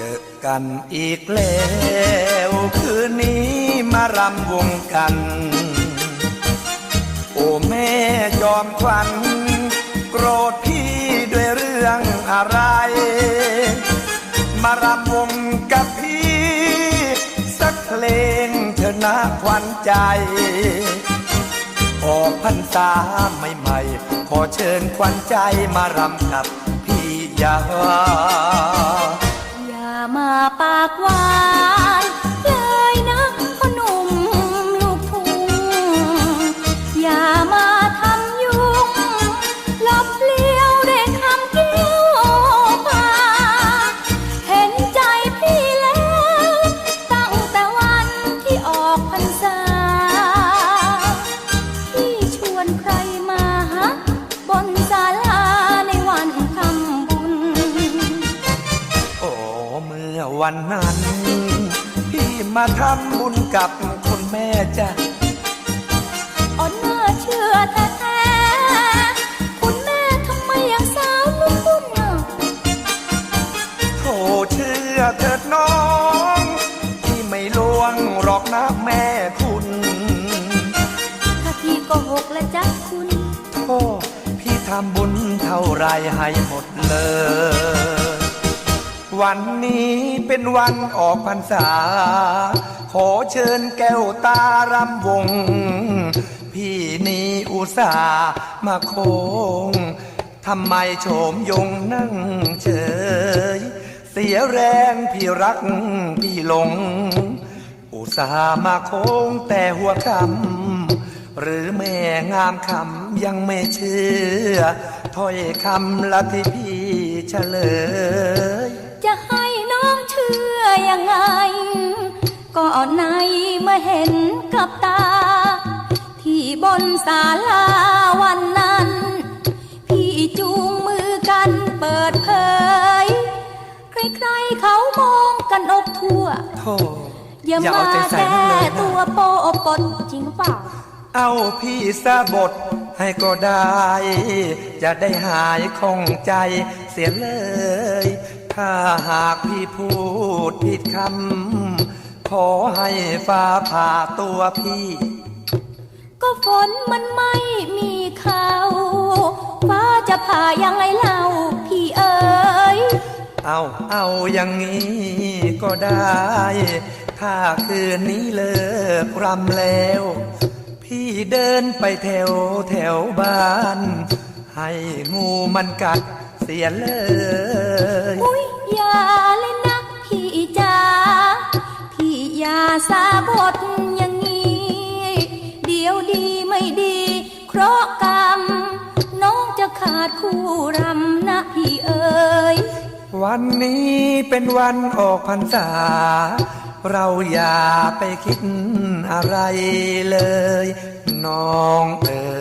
เจอกันอีกแล้วคืนนี้มารำวงกัน โอ้แม่จอมควันโกรธพี่ด้วยเรื่องอะไร มารำวงกับพี่ สักเพลงเถอะนะควันใจ ออกพรรษาใหม่ๆขอเชิญควันใจมารำกับพี่ยา วันนั้น พี่มาทำบุญกับคุณแม่จ้ะอ่อนน่าเชื่อแท้ๆคุณแม่ทำไมยังสาวลุ่มบุญอะโทเชื่อเถิดน้อง ที่ไม่ลวงหรอกนะแม่คุณถ้าพี่โกหกและจ๊ะคุณโทษพี่ทำบุญเท่าไรให้หมดเลย วันนี้เป็นวันออกพรรษา ขอเชิญแก้วตารำวง พี่นี่อุตส่าห์มาโคงทำไมโฉมยงนั่งเฉย เสียแรงพี่รักพี่หลง อุตส่าห์มาโค้งแต่หัวคำหรือแม่งามคำยังไม่เชื่อถ้อยคำละที่พี่เฉลย ยังไง ก็ในเมื่อเห็นกับตา ที่บนศาลาวันนั้น พี่จูงมือกันเปิดเผย ใครๆเขามองกันอกทั่ว โธ่อย่าอย่ามาเอาใจใส่แก้มันเลยตัวนะโปะปดจริงเปล่า เอาพี่สะบทให้ก็ได้ จะได้หายคล่องใจเสียเลย ถ้าหากพี่พูดผิดคำ ขอให้ฟ้าผ่าตัวพี่ ก็ฝนมันไม่มีเขาฟ้าจะผ่ายังไงเล่าพี่เอ๋ยเอาเอาอย่างนี้ก็ได้ ถ้าคืนนี้เลิกรำแล้ว พี่เดินไปแถวแถวบ้าน ให้งูมันกัดเสียเลยอุ้ยอย่าเลยนักพี่จ๋าพี่อย่าสาบทอย่างนี้ เดี๋ยวดีไม่ดี เคราะห์กรรม น้องจะขาดคู่รำนะพี่เอ๋ยวันนี้เป็นวันออกพรรษา เราอย่าไปคิดอะไรเลย น้องเอ๋ย